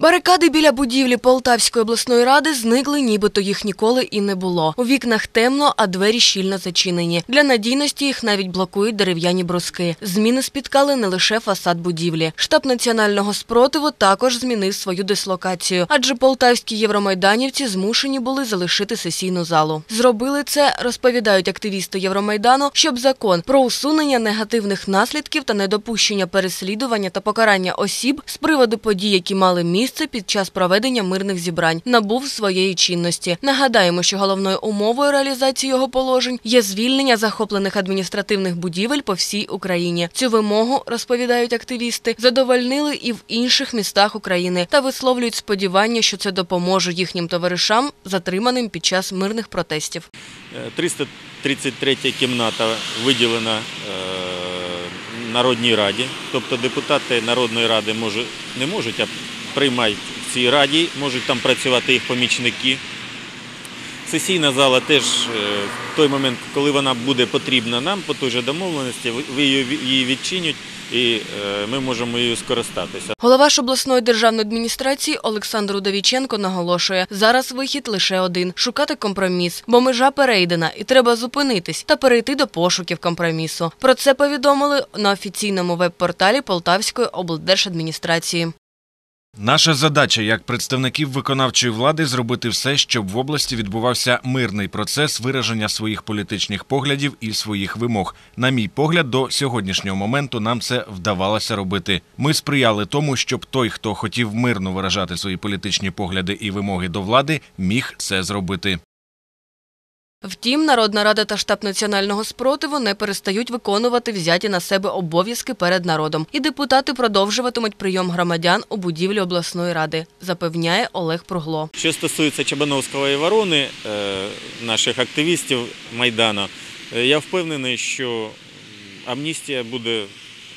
Барикади біля будівлі Полтавської обласної ради зникли, нібито їх ніколи і не було. У вікнах темно, а двері щільно зачинені. Для надійності їх навіть блокують дерев'яні бруски. Зміни спіткали не лише фасад будівлі. Штаб національного спротиву також змінив свою дислокацію, адже полтавські євромайданівці змушені були залишити сесійну залу. Зробили це, розповідають активісти Євромайдану, щоб закон про усунення негативних наслідків та недопущення переслідування та покарання осіб з приводу подій, які мали місце під час проведення мирних зібрань, набув своєї чинності. Нагадаємо, що головною умовою реалізації його положень є звільнення захоплених адміністративних будівель по всій Україні. Цю вимогу розповідають активісти, задовольнили і в інших містах України та висловлюють сподівання, що це допоможе їхнім товаришам, затриманим під час мирних протестів. Е, 333 кімната виділена е, Народній раді, тобто депутати Народної ради може, не можуть, а приймають в цій раді, можуть там працювати їх помічники. Сесійна зала теж е, в той момент, коли вона буде потрібна нам по той же домовленості, ви- її відчинять і е, ми можемо її скористатися. Голова ж обласної державної адміністрації Олександр Удовіченко наголошує, зараз вихід лише один шукати компроміс, бо межа перейдена, і треба зупинитись та перейти до пошуків компромісу. Про це повідомили на офіційному веб-порталі Полтавської облдержадміністрації. Наша задача як представників виконавчої влади зробити все, щоб в області відбувався мирний процес вираження своїх політичних поглядів і своїх вимог. На мій погляд, до сьогоднішнього моменту нам це вдавалося робити. Ми сприяли тому, щоб той, хто хотів мирно виражати свої політичні погляди і вимоги до влади, міг це зробити. Втім, Народна рада та штаб національного спротиву не перестають виконувати взяті на себе обов'язки перед народом, і депутати продовжуватимуть прийом громадян у будівлі обласної ради, запевняє Олег Пругло. Що стосується Чабановського і Ворони, е, наших активістів Майдану, е, я впевнений, що амністія буде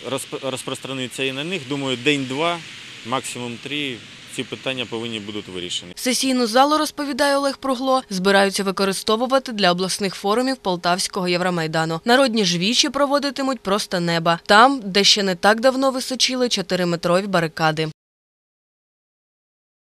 розп- розпространитися і на них. Думаю, день-два, максимум три. Ці питання повинні будуть вирішені. Сесійну залу, розповідає Олег Пругло, збираються використовувати для обласних форумів Полтавського Євромайдану. Народні ж вічі проводитимуть просто неба, там, де ще не так давно височили чотириметрові барикади.